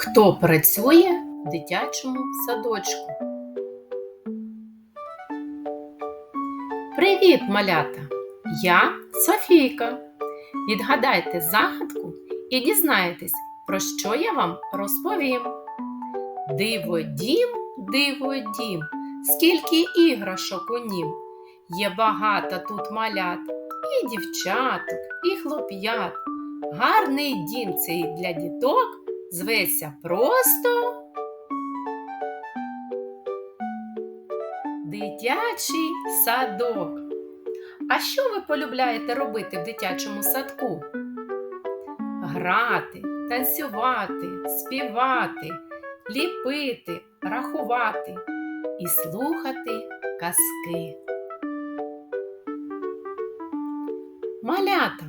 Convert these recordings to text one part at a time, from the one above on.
Хто працює в дитячому садочку? Привіт, малята! Я Софійка. Відгадайте загадку і дізнаєтесь, про що я вам розповім. Диво дім, диво дім, скільки іграшок у нім. Є багато тут малят, і дівчаток, і хлоп'ят. Гарний дім цей для діток зветься просто дитячий садок. А що ви полюбляєте робити в дитячому садку? Грати, танцювати, співати, ліпити, рахувати і слухати казки. Малята,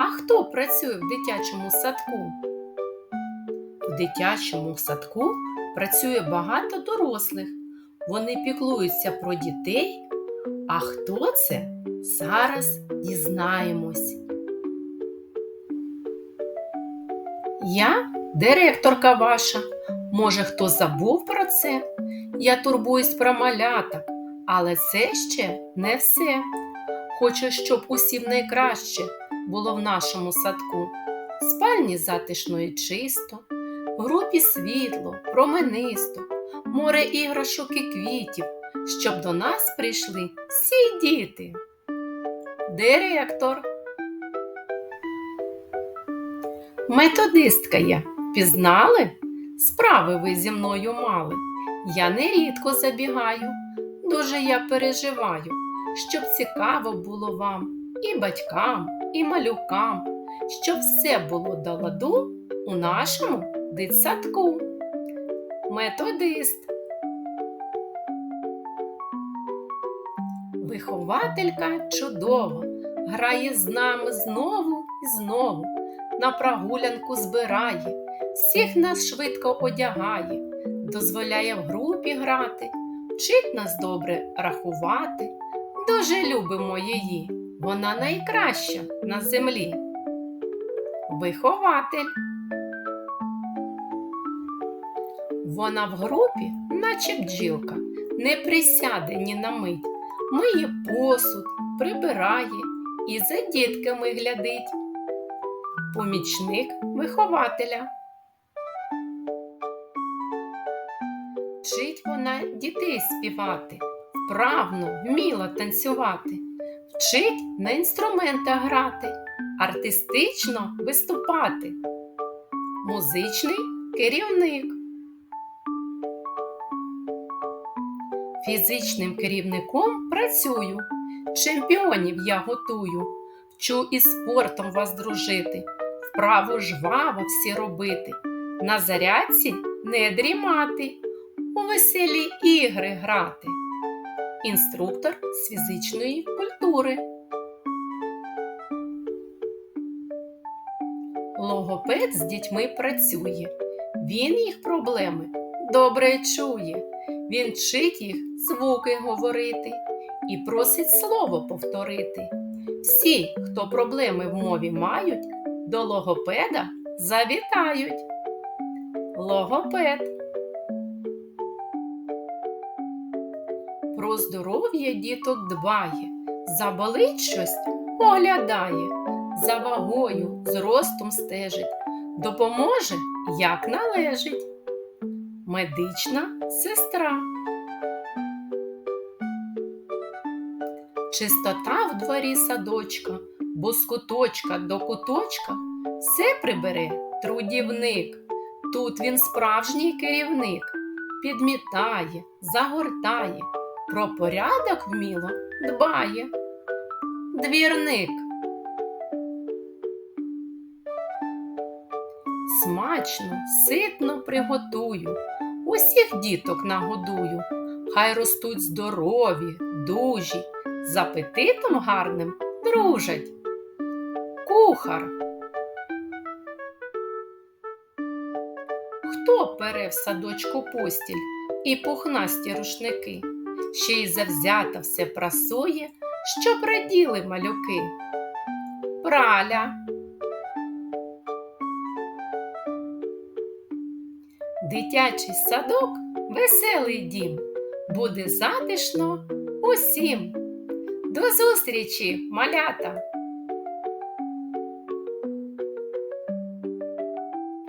а хто працює в дитячому садку? В дитячому садку працює багато дорослих. Вони піклуються про дітей. А хто це? Зараз дізнаємось. Я директорка ваша. Може, хто забув про це? Я турбуюсь про маляток, але це ще не все. Хочу, щоб усім найкраще було в нашому садку. Спальні затишно і чисто, в групі світло, променисто, море іграшок і квітів, щоб до нас прийшли всі діти. Директор. Методистка я. Пізнали? Справи ви зі мною мали. Я нерідко забігаю, дуже я переживаю, щоб цікаво було вам і батькам, і малюкам, щоб все було до ладу у нашому дитсадку. Методист. Вихователька чудова, грає з нами знову і знову, на прогулянку збирає, всіх нас швидко одягає, дозволяє в групі грати, вчить нас добре рахувати. Дуже любимо її, вона найкраща на землі. Вихователь. Вона в групі, наче бджілка, не присяде ні на мить, миє посуд, прибирає і за дітками глядить. Помічник вихователя. Вчить вона дітей співати, вправно, вміло танцювати, вчить на інструментах грати, артистично виступати. Музичний керівник. Фізичним керівником працюю, чемпіонів я готую, вчу із спортом вас дружити, вправо жваво всі робити, на зарядці не дрімати, у веселі ігри грати. Інструктор з фізичної культури. Логопед з дітьми працює. Він їх проблеми добре чує. Він вчить їх звуки говорити і просить слово повторити. Всі, хто проблеми в мові мають, до логопеда завітають. Логопед. Про здоров'я діток дбає, заболить щось оглядає, за вагою, зростом стежить, допоможе, як належить. Медична сестра. Чистота в дворі садочка, бо з куточка до куточка все прибере трудівник. Тут він справжній керівник, підмітає, загортає, про порядок вміло дбає. Двірник. Смачно, ситно приготую, усіх діток нагодую, хай ростуть здорові, дужі, з апетитом гарним дружать. Кухар. Хто пере в садочку постіль і пухнасті рушники, ще й завзято все прасує, щоб раділи малюки. Праля. Дитячий садок веселий дім. Буде затишно усім. До зустрічі, малята!